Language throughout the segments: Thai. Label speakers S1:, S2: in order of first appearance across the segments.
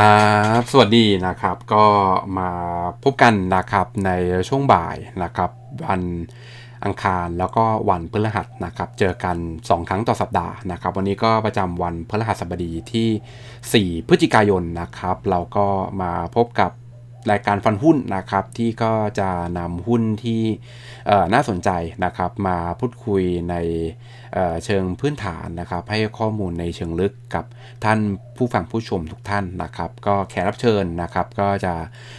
S1: ครับสวัสดีนะครับ ก็มาพบกันนะครับในช่วงบ่ายนะครับวันอังคารแล้วก็วันพฤหัสนะครับ เจอกัน 2 ครั้งต่อสัปดาห์นะครับ วันนี้ก็ประจำวันพฤหัสบดีที่ 4 พฤศจิกายนนะครับ เราก็มาพบกับ รายการฟันหุ้นนะครับ ที่ก็จะนำหุ้นที่น่าสนใจนะครับ มาพูดคุยในเเชิงพื้นฐานนะครับ ให้ข้อมูลในเชิงลึกกับท่านผู้ฟังผู้ชมทุกท่านนะครับ ก็แขกรับเชิญนะครับ ก็จะ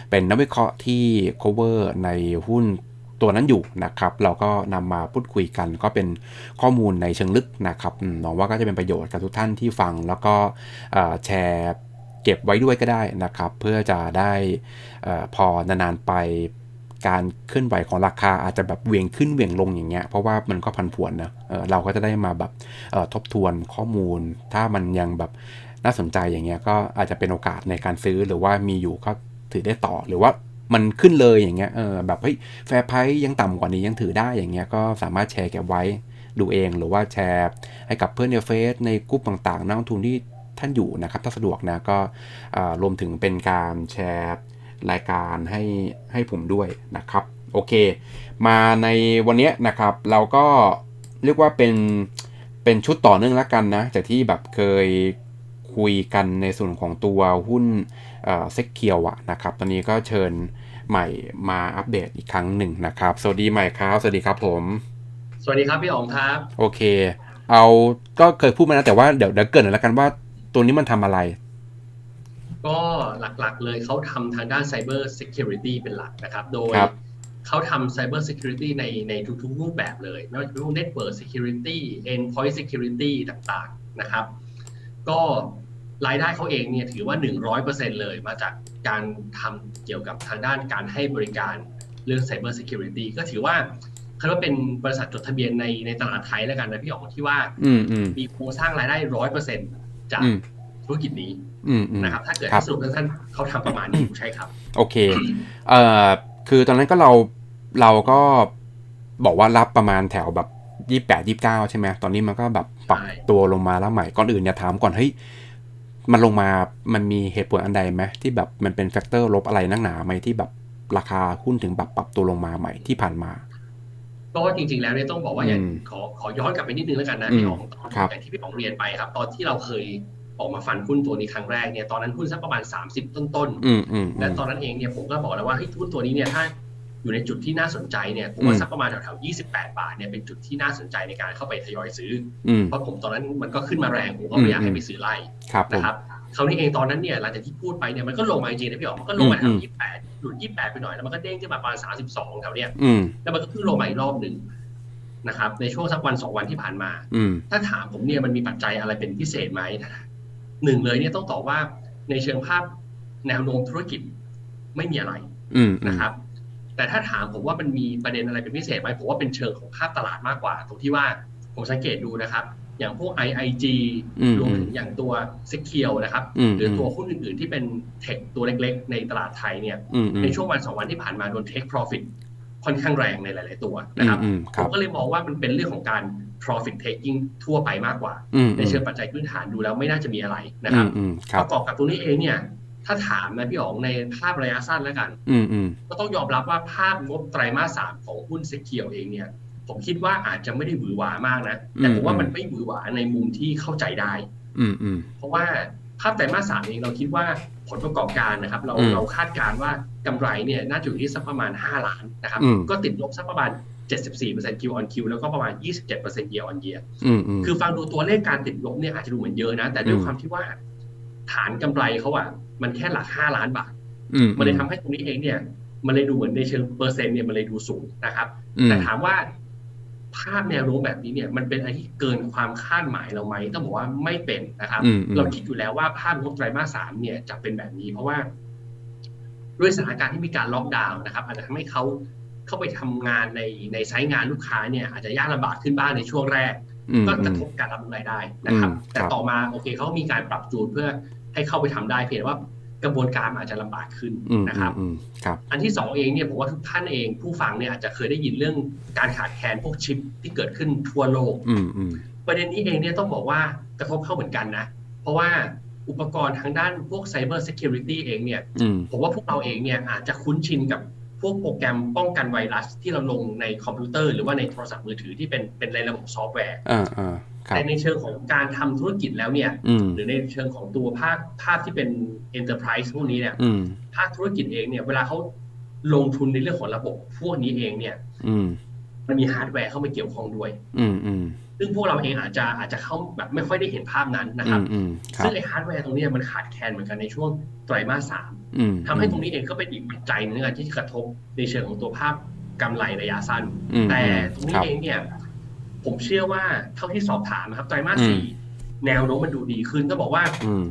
S1: เป็นนักวิเคราะห์ที่ cover ในหุ้นตัวนั้นอยู่นะครับ เราก็นำมาพูดคุยกัน ก็เป็นข้อมูลในเชิงลึกนะครับหวังว่าก็จะเป็นประโยชน์กับทุกท่านที่ฟัง แล้วก็แชร์ เก็บไว้ด้วยก็ได้นะครับ เพื่อจะได้พอนานๆไปการเคลื่อนไหวของราคาอาจจะแบบเวียงขึ้นเวียงลงอย่างเงี้ยเพราะว่ามันก็พันผวนนะเออเราก็จะได้มาแบบทบทวนข้อมูล ถ้ามันยังแบบน่าสนใจอย่างเงี้ยก็อาจจะเป็นโอกาสในการซื้อหรือว่ามีอยู่ก็ถือได้ต่อหรือว่ามันขึ้นเลยอย่างเงี้ยเออแบบเฮ้ยแฟร์ไพรส์ยังต่ำกว่านี้ยังถือได้อย่างเงี้ยก็สามารถแชร์เก็บไว้ดูเองหรือว่าแชร์ให้กับเพื่อนในเฟซในกลุ่มต่างๆนักลงทุนที่ ท่านอยู่นะครับถ้าสะดวกนะก็อ่ารวมถึงเป็นการแชร์รายการให้ให้ผมด้วยนะครับโอเค มาในวันเนี้ยนะครับเราก็เรียกว่าเป็นเป็นชุดต่อเนื่องแล้วกันนะจากที่แบบเคยคุยกันในส่วนของตัวหุ้นเซ็กเคียวอะนะครับตอนนี้ก็เชิญใหม่มาอัปเดตอีกครั้งหนึ่งนะครับ สวัสดีใหม่ครับ สวัสดีครับผม
S2: สวัสดีครับพี่อ๋องครับ
S1: โอเค เอาก็เคยพูดมานะแต่ว่าเดี๋ยวเดี๋ยวเกรินหน่อยแล้วกันว่า ตัวนี้มันทำอะไร
S2: ก็หลักๆเลยเขาทำทางด้าน Cyber Security เป็นหลักนะครับ โดย
S1: ครับ
S2: เขาทำ Cyber Security ในในทุกๆรูปแบบเลยไม่ว่าจะเป็นพวก Network Security Endpoint Security ต่างๆนะครับ ก็รายได้เขาเองเนี่ยถือว่า 100%เลยมาจากการทำเกี่ยวกับทางด้านการให้บริการเรื่อง Cyber Security ก็ถือว่าเขาเรียกว่าเป็นบริษัทจดทะเบียนในในตลาดไทยแล้วกันนะพี่อ๋องที่ว่า
S1: อืมอืม
S2: มีโครงสร้างรายได้100%จาก
S1: อืม
S2: ธุรกิ จนี้
S1: อืมอืม
S2: นะครับถ้าเกิด
S1: ครับ
S2: สรุปสั้นๆเขาทำประมาณนี้อยู่ใช่ครับ
S1: โอเคเอ่อคือตอนนั้นก็เราเราก็บอกว่ารับประมาณแถวแบบยี่แปดยี่เก้าใช่ไหมตอนนี้มันก็แบบปรับ
S2: ใช่
S1: ตัวลงมาแล้วใหม่ก่อนอื่นเนี่ยถามก่อนเฮ้ยมันลงมามันมีเหตุผลอันใดไหมที่แบบมันเป็นแฟกเตอร์ลบอะไรนักหนาไหมที่แบบราคาหุ้นถึงแบบปรับตัวลงมาใหม่ที่ผ่านมา
S2: ก็จริงๆ แล้วเนี่ยต้องบอกว่าอย่าง
S1: อืม
S2: ขอขอย้อนกลับไปนิดนึงแล้วกันนะ
S1: อืม
S2: พี่อ๋องตอน
S1: ครับ
S2: อย่างที่พี่อ๋องเรียนไปครับ ตอนที่เราเคยออกมาฟันหุ้นตัวนี้ครั้งแรกเนี่ยตอนนั้นหุ้นสักประมาณ 30 ต้น
S1: อืมอืม
S2: ๆ
S1: อื
S2: และ
S1: ม
S2: ตอนนั้นเองเนี่ยผมก็บอกแล้วว่าเฮ้ยหุ้นตัวนี้เนี่ยถ้าอยู่ในจุดที่น่าสนใจเนี่ยผมว่า
S1: อืม
S2: สักประมาณแถวๆ 28 บาทเนี่ยเป็นจุดที่น่าสนใจในการเข้าไปทยอยซื้อ
S1: อืม
S2: เพราะผมตอนนั้นมันก็ขึ้นมาแรงผมก็ไม่อยากให้ไปซื้อไล่
S1: ครับผม
S2: นะครับ คราวนี้เองตอนนั้นเนี่ยหลังจากที่พูดไปเนี่ยมันก็ลงมาจริงๆนะพี่อ๋องมันก็ลงมาแถ
S1: อื
S2: ว
S1: ม
S2: ยี่แปดหลุดยี่แปดไปหน่อยแล้วมันก็เด้งขึ้นมาประมาณสามสิบสองแถวเนี้ย
S1: อืม
S2: แล้วมันก็ขึ้นลงมาอีกรอบหนึ่งนะครับ ในช่วงสักวันสองวันที่ผ่านมา
S1: อืม
S2: ถ้าถามผมเนี่ยมันมีปัจจัยอะไรเป็นพิเศษไหมหนึ่งเลยเนี่ยต้องตอบว่าในเชิงภาพแนวโน้มธุรกิจไม่มีอะไร
S1: อืม
S2: นะครับ แต่ถ้าถามผมว่ามันมีประเด็นอะไรเป็นพิเศษไหมผมว่าเป็นเชิงของภาพตลาดมากกว่า ตรงที่ว่าผมสังเกตดูนะครับอย่างพวก IIG
S1: อืม
S2: รวมถึงอย่างตัว s e c u r e นะครับ
S1: อืม
S2: หรือตัวหุ้นอื่นๆ ที่เป็นเทคตัวเล็กๆ ในตลาดไทยเนี่ย
S1: อืมอืม
S2: ในช่วงวันสองวันที่ผ่านมาโดน take profit ค่อนข้างแรงในหลาย ๆ ตัวนะครับ
S1: อืม
S2: ผ
S1: ครับ
S2: มก็เลยมองว่ามันเป็นเรื่องของการ profit taking ทั่วไปมากกว่า
S1: อืม
S2: ในเชิงปัจจัยพื้นฐานดูแล้วไม่น่าจะมีอะไรนะ
S1: อื
S2: ครับ
S1: มอืมค
S2: ป
S1: รับ
S2: ระกอบกับตรงนี้เองเนี่ย ถ้าถามนะพี่อ๋องในภาพระยะสั้นแล้วกัน
S1: อืมอืม
S2: ก็ต้องยอมรับว่าภาพงบไตรมาสสามของหุ้นเซเคียวเองเนี่ย ผมคิดว่าอาจจะไม่ได้หวือหวามากนะ แต่ผมว่ามันไม่หวือหวาในมุมที่เข้าใจได้
S1: อืมอืม
S2: เพราะว่าภาพไตรมาสสามเองเราคิดว่าผลประกอบการนะครับ เรา
S1: อืม
S2: เราคาดการณ์ว่ากำไรเนี่ยน่าจะอยู่ที่สักประมาณ 5 ล้านนะครับ
S1: อืม
S2: ก็ติดลบสักประมาณ 74% Q on Q แล้วก็ประมาณ 27% year on year
S1: อืมอืม
S2: คือฟังดูตัวเลขการติดลบเนี่ยอาจจะดูเหมือนเยอะนะ แต่ด้วย
S1: อืม
S2: ความที่ว่า ฐานกำไรเขาอะมันแค่หลัก 5 ล้านบาท
S1: อืม
S2: มันเลยทำให้ตรงนี้เองเนี่ย มันเลยดูเหมือนในเชิงเปอร์เซ็นต์เนี่ยมันเลยดูสูงนะครับ
S1: อืม
S2: แต่ถามว่า ภาพแนวโน้มแบบนี้เนี่ยมันเป็นอะไรที่เกินความคาดหมายเราไหมต้องบอกว่าไม่เป็นนะครับ
S1: อืมอืม
S2: เราคิดอยู่แล้วว่าภาพงบไตรมาสสามเนี่ยจะเป็นแบบนี้ เพราะว่า ด้วยสถานการณ์ที่มีการล็อกดาวน์นะครับอาจจะทำให้เขาเข้าไปทำงานในในไซต์งานลูกค้าเนี่ยอาจจะยากลำบากขึ้นบ้างในช่วงแรก
S1: อืม
S2: ก็
S1: อื
S2: กระ
S1: ม
S2: ทบการรับรู้รายได้นะครับ
S1: อืม
S2: แต่
S1: ครับ
S2: ต่อมาโอเคเขามีการปรับจูนเพื่อให้เข้าไปทำได้เพียงแต่ว่า กระบวนการมันอาจจะลำบากขึ้น
S1: อืม
S2: นะครับ
S1: อืมครับ
S2: อันที่สองเองเนี่ยผมว่าทุกท่านเองผู้ฟังเนี่ยอาจจะเคยได้ยินเรื่องการขาดแคลนพวกชิปที่เกิดขึ้นทั่วโลก
S1: อืมอืม
S2: ประเด็นนี้เองเนี่ยต้องบอกว่ากระทบเข้าเหมือนกันนะ เพราะว่าอุปกรณ์ทางด้านพวก Cyber Security เองเนี่ย
S1: อืม
S2: ผมว่าพวกเราเองเนี่ยอาจจะคุ้นชินกับ พวกโปรแกรมป้องกันไวรัสที่เราลงในคอมพิวเตอร์หรือว่าในโทรศัพท์มือถือที่เป็นเป็นในระบบซอฟต์แวร์
S1: อ่าอ่าครับ
S2: แต่ในเชิงของการทำธุรกิจแล้วเนี่ย
S1: อืม
S2: หรือในเชิงของตัวภาคภาคที่เป็น enterprise พวกนี้เนี่ย
S1: อืม
S2: ภาคธุรกิจเองเนี่ยเวลาเขาลงทุนในเรื่องของระบบพวกนี้เองเนี่ย
S1: อืม
S2: มันมีฮาร์ดแวร์เข้ามาเกี่ยวข้องด้วย
S1: อืมอืม
S2: ซึ่งพวกเราเองอาจจะอาจจะเข้าแบบไม่ค่อยได้เห็นภาพนั้นนะค
S1: อื
S2: รับ
S1: มอืมครั
S2: ซึ่
S1: บ
S2: งไอ้ฮาร์ดแวร์ตรงเนี้ยมันขาดแคลนเหมือนกันในช่วงไตรมาสสาม
S1: อืม
S2: ทำให้ตรงนี้เองก็เป็นอีกปัจจัยหนึงอะที่กระทบในเชิงของตัวภาพกำไรระยะสั้น
S1: อืม
S2: แต่ตรงนี้
S1: ครับ
S2: เองเนี่ย ผมเชื่อว่าเท่าที่สอบถามนะครับไตรมาส
S1: อืม
S2: สี่แนวโน้มมันดูดีขึ้นก็บอกว่า
S1: อืม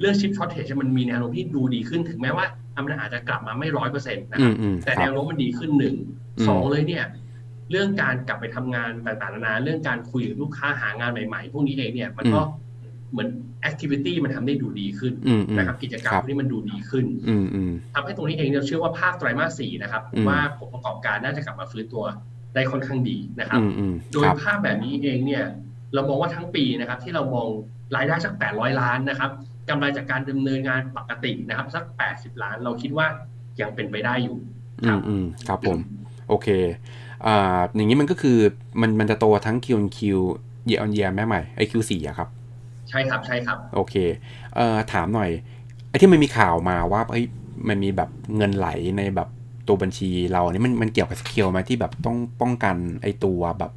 S2: เรื่องชิปช็อตเทจมันมีแนวโน้มที่ดูดีขึ้นถึงแม้ว่ามันอาจจะกลับมาไม่ร้อยเปอร์เซ็นต์นะค
S1: อื
S2: รับ
S1: มอืม
S2: แต่
S1: ค
S2: แน
S1: รับ
S2: วโน้มมันดีขึ้นหนึ่ง
S1: อืม
S2: สองเลยเนี่ย เรื่องการกลับไปทำงานต่างๆนานาเรื่องการคุยกับลูกค้าหางานใหม่ๆ พวกนี้เองเนี่ยมันก็เหมือนแอคทิวิตี้มันทำได้ดูดีขึ้น
S1: อืมอืม
S2: นะครับกิจกรรม
S1: ครับ
S2: พวกนี้มันดูดีขึ้น
S1: อืมอืม
S2: ทำให้ตรงนี้เองเราเชื่อว่าภาคไตรมาสสี่นะครับผม
S1: อืม
S2: ว่าผลประกอบการน่าจะกลับมาฟื้นตัวได้ค่อนข้างดีนะครับ
S1: อืมอืม
S2: โด
S1: ค
S2: ย
S1: รับ
S2: ภาพแบบนี้เองเนี่ยเรามองว่าทั้งปีนะครับที่เรามองรายได้สัก 800 ล้านนะครับกำไรจากการดำเนินงานปกตินะครับ สัก 80 ล้านเราคิดว่ายังเป็นไปได้อยู่
S1: อืมอืมครับผม โอเค อ่าอย่างนี้มันก็คือมันมันจะโตทั้ง Q on Q year on year แม่ใหม่ไอ Q4 อะครับ
S2: ใช่ครับใช่ครับ
S1: โอเคเอ่อถามหน่อยไอ้ที่มันมีข่าวมาว่าเอ้ยมันมีแบบเงินไหลในแบบตัวบัญชีเรานี่มันมันเกี่ยวกับสกิลไหมที่แบบต้องป้องกันไอ้ตัวแบบ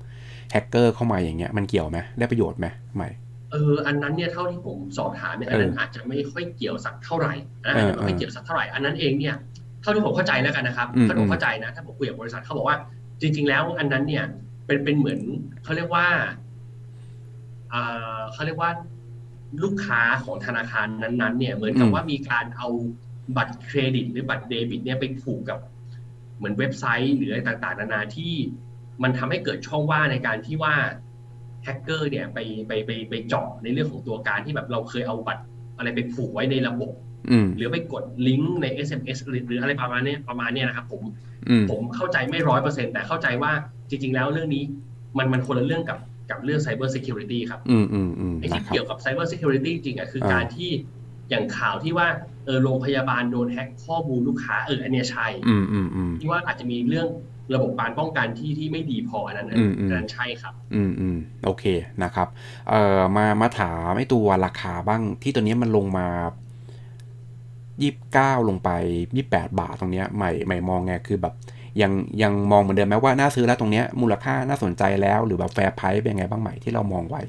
S1: แฮกเกอร์เข้ามาอย่างเงี้ยมันเกี่ยวไหมได้ประโยชน์ไหมไม่
S2: เอออันนั้นเนี่ยเท่าที่ผมสอบถามเนี่ยอันนั้นอาจจะไม่ค่อยเกี่ยวสักเท่าไหร่นะอาจจะไม่ค่อยเกี่ยวสักเท่าไหร่อันนั้นเองเนี่ยเท่าที่ผมเข้าใจแล้วกันนะครับ
S1: อืม
S2: เท่าที่ผมเข้าใจนะถ้าผมคุยกับบริษัทเขาบอกว่า จริง ๆ แล้วอันนั้นเนี่ยเป็นเป็นเหมือนเขาเรียกว่าเขาเรียกว่าลูกค้าของธนาคารนั้นๆ เนี่ย เหมือนกับว่ามีการเอาบัตรเครดิต หรือบัตรเดบิต เนี่ยไปผูกกับเหมือนเว็บไซต์หรืออะไรต่างๆ นานาที่มันทำให้เกิดช่องว่างในการที่ว่าแฮกเกอร์เนี่ยไปไปไปไปเจาะในเรื่องของตัวการที่แบบเราเคยเอาบัตรอะไรไปผูกไว้ในระบบ หรือไปกดลิงก์ใน SMS หรือหรืออะไรประมาณเนี้ยประมาณเนี้ยนะครับผม
S1: อืม
S2: ผมเข้าใจไม่ร้อยเปอร์เซ็นแต่เข้าใจว่าจริง ๆ แล้วเรื่องนี้มันมันคนละเรื่องกับกับเรื่อง Cyber Security ครับ
S1: อืมอืมอืม
S2: ไอ้
S1: นะ
S2: ที่
S1: ครับ
S2: เกี่ยวกับ Cyber Security จริงอะคือ
S1: อ่า
S2: การที่อย่างข่าวที่ว่าเออโรงพยาบาลโดนแฮ็กข้อมูลลูกค้าเอออันเนี้ยใช่
S1: อืมอืมอืม
S2: ที่ว่าอาจจะมีเรื่องระบบการป้องกันที่ที่ไม่ดีพออันนั้นอัน
S1: อืมอืม
S2: นั้นใช่ครับ
S1: อืมอืมโอเคนะครับเอ่อมามาถามไอ้ตัวราคาบ้างที่ตัวเนี้ยมันลงมา ยี่สิบเก้าลงไปยี่แปดบาทตรงเนี้ยใหม่ใหม่มองไงคือแบบยังยังมองเหมือนเดิมไหมว่าน่าซื้อแล้วตรงเนี้ยมูลค่าน่าสนใจแล้วหรือแบบแฟร์ไพรส์เป็นไงบ้างใหม่ที่เรามองไว้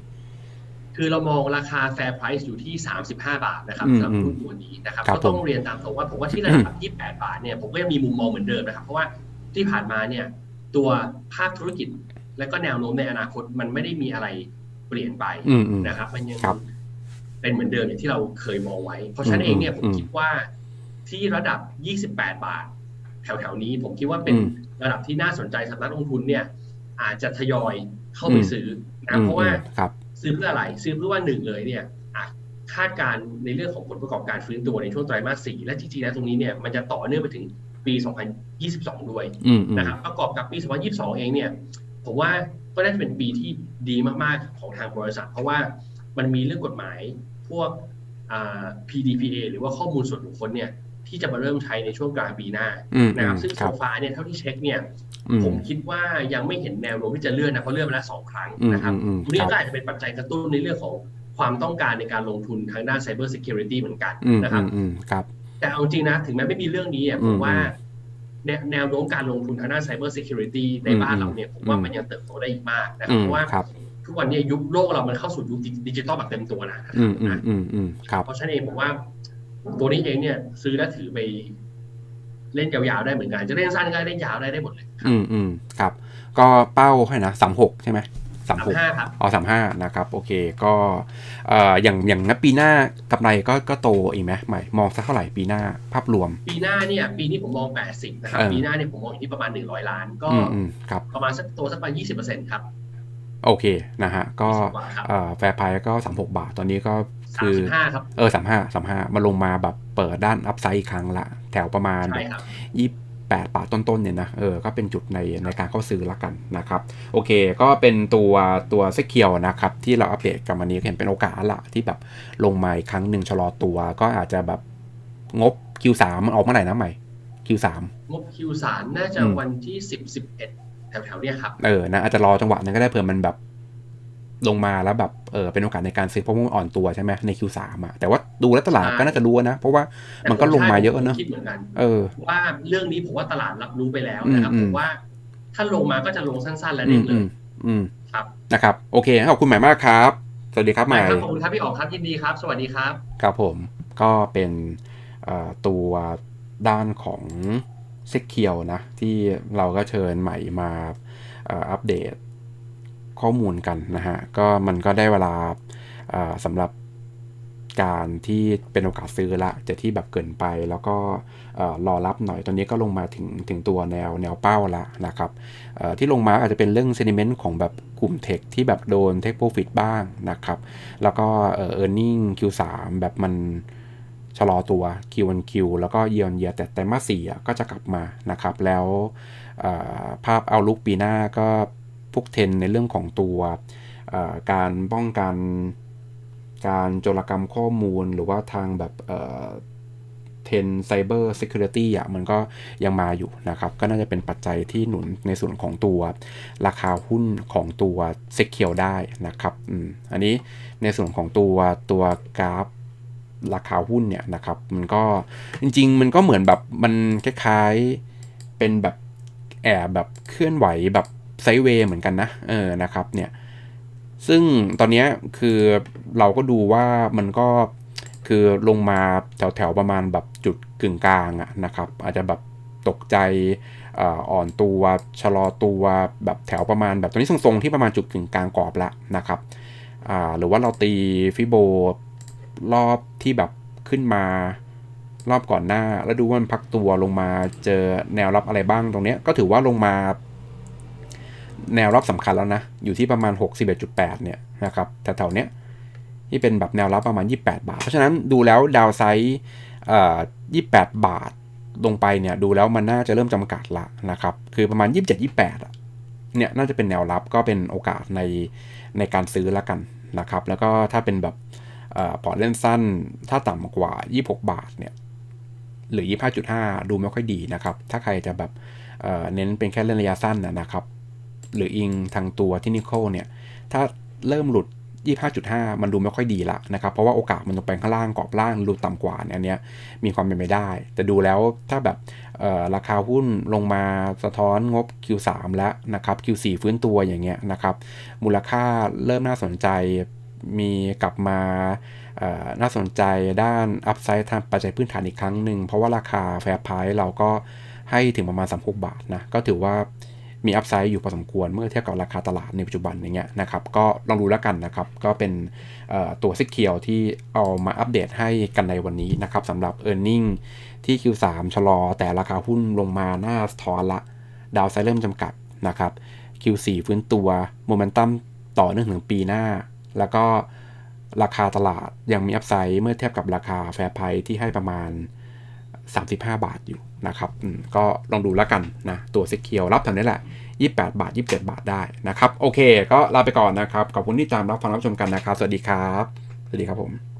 S2: คือเรามองราคา fair price อยู่ที่ 35 บาทนะครับ
S1: อืม
S2: สำหรับหุ้นตัวนี้นะครับ
S1: ครับ
S2: ก็ต้อง
S1: ผม
S2: เรียนตามตรงว่าผมว่าที่ระดับ28 บาทเนี่ยผมก็ยังมีมุมมองเหมือนเดิมนะครับเพราะว่าที่ผ่านมาเนี่ยตัวภาคธุรกิจและก็แนวโน้มในอนาคตมันไม่ได้มีอะไรเปลี่ยนไป
S1: อืมอืม
S2: นะครับ มันยัง
S1: ครับ
S2: เป็นเหมือนเดิมอย่างที่เราเคยมองไว้ เพราะฉะนั้นเองเนี่ยผม
S1: อืม
S2: คิดว่าที่ระดับ 28 บาท แถวๆนี้ผมคิดว่าเป็น
S1: อืม
S2: ระดับที่น่าสนใจสำหรับนักลงทุนเนี่ย อาจจะทยอยเข้าไป
S1: อืม
S2: ซื้อนะเพราะว่า
S1: อืมครับ
S2: ซื้อเพื่ออะไร ซื้อเพื่อว่าหนึ่งเลยเนี่ยอะคาดการณ์ในเรื่องของผลประกอบการฟื้นตัวในช่วงไตรมาสสี่และจริงๆแล้วตรงนี้เนี่ยมันจะต่อเนื่องไปถึงปี 2022 ด้วย
S1: อืมอืม
S2: นะครับประกอบกับปี 2022 เองเนี่ย ผมว่าก็น่าจะเป็นปีที่ดีมากๆของทางบริษัท เพราะว่ามันมีเรื่องกฎหมายพ วกอ่า PDPA หรือว่าข้อมูลส่วนบุคคลเนี่ยที่จะมาเริ่มใช้ในช่วงกลางปีหน้า
S1: อืม
S2: นะครับซึ่ง
S1: ค
S2: โซ
S1: รับ
S2: ฟาเนี่ยเท่าที่เช็คเนี่ย
S1: อืม
S2: ผมคิดว่ายังไม่เห็นแนวโน้มที่จะเลื่อนนะเพราะเลื่อนมาแล้วสองครั้ง
S1: อืม
S2: นะครับ
S1: อืม
S2: ตรงนี้
S1: ครับ
S2: ก็อาจจะเป็นปัจจัยกระตุ้นในเรื่องของความต้องการในการลงทุนทางด้าน Cyber Security เหมือนกัน
S1: อืม
S2: นะค
S1: อื
S2: รับ
S1: มอืมครับ
S2: แต่เอาจริงนะถึงแม้ไม่มีเรื่องนี้อะ
S1: อื
S2: ผมมว่า
S1: อืม
S2: แนวแนวโน้มการลงทุนทางด้าน Cyber Security ใน
S1: อืม
S2: บ้านเราเนี่ยผมว่า
S1: อืม
S2: มันยังเติบโตได้อีกมากนะค
S1: อื
S2: รับ
S1: ม
S2: เพราะว่า
S1: ครับ
S2: ทุกวันนี้ยุคโลกเรามันเข้าสู่ยุคดิจิตอลแบบเต็มตัวนะ
S1: อืมอืม
S2: นะ
S1: อืมอืมครับ
S2: เพราะฉะนั้นเองผมว่า ตัวนี้เองเนี่ย ซื้อแล้วถือไปเล่นยาวๆได้เหมือนกัน จะเล่นสั้นก็ได้เล่นยาวได้ได้หมดเลย
S1: อืมอืมครับ ก็เป้าให้นะสามหกใช่ไหมสาม
S2: สาม
S1: หก
S2: ห้าครับ
S1: อ๋อสามห้านะครับ โอเคก็เอ่ออย่างอย่างนับปีหน้ากำไรก็ก็โตอีกไหมใหม่มองสักเท่าไหร่ปีหน้าภาพรวม
S2: ปีหน้าเนี่ย ปีนี้ผมมอง80นะครับ
S1: เออ
S2: ปีหน้าเนี่ยผมมองอยู่ที่ประมาณ100ล้าน ก็
S1: อืมอืมครับ
S2: ประมาณสักตัวสักประมาณ20%ครับ
S1: โอเคนะฮะก็
S2: 20กว่าครับ
S1: เอ่อแฟร์ไพรก็สามหกบาทตอนนี้ก็คือ
S2: 35ครับ
S1: เออสามห้าสามห้ามาลงมาแบบเปิดด้านอัพไซด์อีกครั้งละ แถวประมาณ
S2: ใช่ครับ
S1: ยี่8บาทต้นๆเนี่ยนะเออก็เป็นจุดในในการเข้าซื้อละกันนะครับ โอเคก็เป็นตัวตัวเซ็กเคียวนะครับ ที่เราอัปเดตกันวันนี้เห็นเป็นโอกาสละที่แบบลงมาอีกครั้งหนึ่งชะลอตัวก็อาจจะแบบงบ Q3 มันออกเมื่อไหร่นะใหม่ Q3
S2: งบ Q3 น่าจะ
S1: อืม
S2: วันที่ 10 11 แถวๆเนี่ยครับ
S1: เออนะอาจจะรอจังหวะนั้นก็ได้เผื่อมันแบบลงมาแล้วแบบเออเป็นโอกาสในการซื้อเพราะว่ามันอ่อนตัวใช่ไหมใน Q3 อะแต่ว่าดูแล้วตลาดก็น่าจะรู้นะเพราะว่ามันก็ลงมาเยอะเนอะ
S2: ผมคิดเหมือนกัน
S1: เออ
S2: ว่าเรื่องนี้ผมว่าตลาดรับรู้ไปแล้วนะครับ
S1: อืม
S2: ผมว่า ถ้าลงมาก็จะลงสั้นๆ และ
S1: อื
S2: เด็
S1: ม
S2: กเล
S1: อื
S2: ย
S1: มอืม
S2: ครับ
S1: นะครับ โอเคขอบคุณใหม่มากครับ สวัสดีครับใหม่
S2: ได้ครับขอบคุณครับพี่อ๋องครับยินดีครับ สวัสดีครับ
S1: ครับผมก็เป็นเอ่อตัวด้านของ เซ็กเคียวนะ ที่เราก็เชิญใหม่มาอัปเดตข้อมูลกันนะฮะ ก็มันก็ได้เวลาสำหรับการที่เป็นโอกาสซื้อละจะที่แบบเกินไปแล้วก็เอ่อรอรับหน่อยตอนนี้ก็ลงมาถึงถึงตัวแนวแนวเป้าละนะครับที่ลงมาอาจจะเป็นเรื่อง sentiment ของแบบกลุ่มเทคที่แบบโดน take profit บ้างนะครับ แล้วก็เอ่อ earning Q3 แบบมัน ชะลอตัว Q1Q แล้วก็ year on year แต่ไตรมาสสี่ก็จะกลับมานะครับ แล้วภาพเอาลุกปีหน้าก็พวกเทนในเรื่องของตัวการป้องกันการโจรกรรมข้อมูลหรือว่าทางแบบเทนไซเบอร์ซิเคียวริตี้อะมันก็ยังมาอยู่นะครับ ก็น่าจะเป็นปัจจัยที่หนุนในส่วนของตัวราคาหุ้นของตัวเซ็กเคียวได้นะครับอันนี้ในส่วนของตัวตัวกราฟ ราคาหุ้นเนี่ยนะครับ มันก็จริง ๆ มันก็เหมือนแบบมันคล้ายๆเป็นแบบแอบแบบเคลื่อนไหวแบบไซเวย์เหมือนกันนะ เออนะครับเนี่ยซึ่งตอนนี้คือเราก็ดูว่ามันก็คือลงมาแถวๆประมาณแบบจุดกึ่งกลางอะนะครับ อาจจะแบบตกใจอ่อนตัวชะลอตัวแบบแถวประมาณแบบตรงนี้ทรงๆที่ประมาณจุดกึ่งกลางกรอบละนะครับอ่าหรือว่าเราตีฟิโบ รอบที่แบบขึ้นมารอบก่อนหน้า แล้วดูว่ามันพักตัวลงมาเจอแนวรับอะไรบ้างตรงเนี้ยก็ถือว่าลงมา แนวรับสำคัญแล้วนะ อยู่ที่ประมาณ 61.8 เนี่ยนะครับแถวๆเนี้ยที่เป็นแบบแนวรับประมาณ 28 บาท เพราะฉะนั้นดูแล้วดาวไซด์28 บาทลงไปเนี่ยดูแล้วมันน่าจะเริ่มจำกัดละนะครับคือประมาณ 27-28อะเนี่ยน่าจะเป็นแนวรับก็เป็นโอกาสในในการซื้อแล้วกันนะครับ แล้วก็ถ้าเป็นแบบ พอร์ตเล่นสั้น ถ้าต่ำกว่า 26 บาทเนี่ยหรือ 25.5 ดูไม่ค่อยดีนะครับ ถ้าใครจะแบบเเน้นเป็นแค่เล่นระยะสั้นนะครับ หรืออิงทางตัวที่นิโคเนี่ย ถ้าเริ่มหลุด 25.5 มันดูไม่ค่อยดีละนะครับ เพราะว่าโอกาสมันตกไปข้างล่างกรอบล่างหลุดต่ำกว่าเนี่ยอันเนี้ยมีความเป็นไปได้ แต่ดูแล้วถ้าแบบราคาหุ้นลงมาสะท้อนงบ Q3 แล้วนะครับ Q4 ฟื้นตัวอย่างเงี้ยนะครับ มูลค่าเริ่มน่าสนใจ มีกลับมาน่าสนใจด้านอัพไซด์ทางปัจจัยพื้นฐานอีกครั้งหนึ่ง เพราะว่าราคาแฟร์ไพรส์เราก็ให้ถึงประมาณ 36 บาทนะ ก็ถือว่ามีอัพไซด์อยู่พอสมควรเมื่อเทียบกับราคาตลาดในปัจจุบันอย่างเงี้ยนะครับ ก็ลองดูแล้วกันนะครับ ก็เป็นตัวซิกเคียวที่เอามาอัปเดตให้กันในวันนี้นะครับสำหรับ e a r n i n g ที่ Q3 ชะลอ แต่ราคาหุ้นลงมาหน้าสะท้อนละ ดาวไซด์เริ่มจำกัดนะครับ Q4 ฟื้นตัวโมเมนตัมต่อเนื่องถึงปีหน้า แล้วก็ราคาตลาดยังมีอัพไซด์เมื่อเทียบกับราคาแฟร์ไพรที่ให้ประมาณ 35 บาทอยู่นะครับก็ลองดูแล้วกันนะ ตัวซิเคียวรับทางนี้แหละ 28 บาท 27 บาทได้นะครับ โอเค ก็ลาไปก่อนนะครับ ขอบคุณที่ตามรับฟังรับชมกันนะครับ สวัสดีครับ สวัสดีครับผม